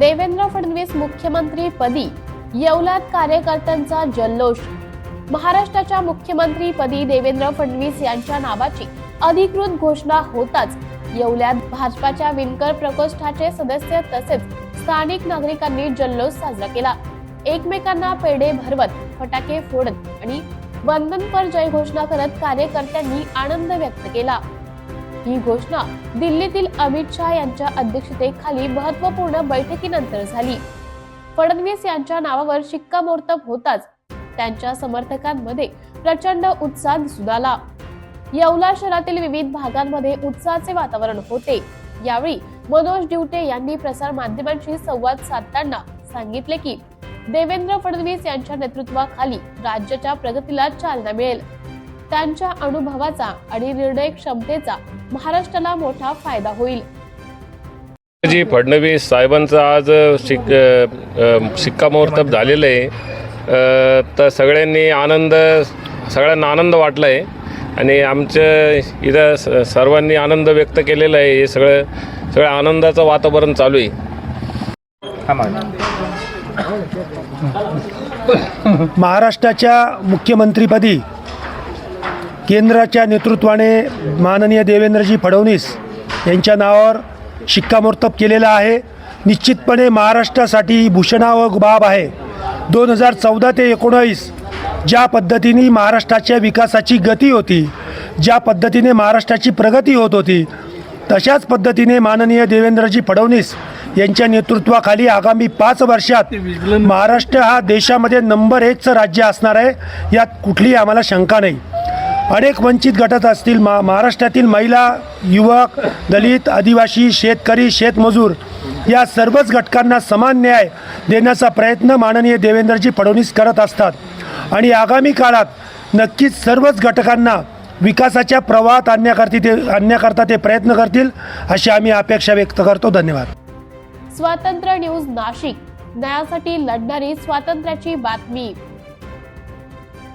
देवेंद्र फडणवीस मुख्यमंत्री पदी येवल्यात कार्यकर्त्यांचा जल्लोष. महाराष्ट्राच्या मुख्यमंत्री पदी देवेंद्र फडणवीस यांच्या नावाची अधिकृत घोषणा होताच येवल्यात भाजपाच्या विणकर प्रकोष्ठाचे सदस्य तसेच स्थानिक नागरिकांनी जल्लोष साजरा केला. एकमेकांना पेढे भरवत फटाके फोडत आणि वंदनपर जय घोषणा करत कार्यकर्त्यांनी आनंद व्यक्त केला. ही घोषणा दिल्लीतील अमित शहा यांच्या अध्यक्षतेखाली महत्त्वपूर्ण बैठकीनंतर झाली. फडणवीस यांच्या नावावर शिक्कामोर्तब होताच त्यांच्या समर्थकांमध्ये प्रचंड उत्साह दिसून आला. येवला शहरातील विविध भागांमध्ये उत्साहाचे वातावरण होते. यावेळी मनोज डिवटे यांनी प्रसार माध्यमांशी संवाद साधताना सांगितले की देवेंद्र फडणवीस यांच्या नेतृत्वाखाली राज्याच्या प्रगतीला चालना मिळेल. त्यांच्या अनुभवाचा आणि निर्णय क्षमतेचा महाराष्ट्राला मोठा फायदा होईल. जी फडणवीस साहेबांचं आज शिक शिक्कामोर्तब झालेलं आहे तर सगळ्यांनी आनंद सगळ्यांना आनंद वाटला आहे आणि आमच्या इथं स- सर्वांनी आनंद व्यक्त केलेला आहे. हे सगळं सगळं आनंदाचं वातावरण चालू आहे. महाराष्ट्राच्या मुख्यमंत्रीपदी केंद्राच्या नेतृत्वाने माननीय देवेंद्रजी फडणवीस यांच्या नावावर शिक्कामोर्तब केलेला आहे. निश्चितपणे महाराष्ट्रासाठी ही भूषणाव बाब आहे. दोन हजार चौदा ते एकोणावीस ज्या पद्धतीने महाराष्ट्राच्या विकासाची गती होती ज्या पद्धतीने महाराष्ट्राची प्रगती होत होती तशाच पद्धतीने माननीय देवेंद्रजी फडणवीस यांच्या नेतृत्वाखाली आगामी पाच वर्षात महाराष्ट्र हा देशामध्ये नंबर एकचं राज्य असणार आहे यात कुठलीही आम्हाला शंका नाही. अनेक वंचित गटात असतील मा महाराष्ट्रातील महिला युवक दलित आदिवासी शेतकरी शेतमजूर या सर्वच घटकांना समान न्याय देण्याचा प्रयत्न माननीय देवेंद्रजी फडणवीस करत असतात. आणि आगामी काळात नक्कीच सर्वच घटकांना विकासाच्या प्रवाहात आणण्याकरती ते आणण्याकरता ते प्रयत्न करतील अशी आम्ही अपेक्षा व्यक्त करतो. धन्यवाद. स्वातंत्र्य न्यूज नाशिक. न्यायासाठी लढणारी स्वातंत्र्याची बातमी.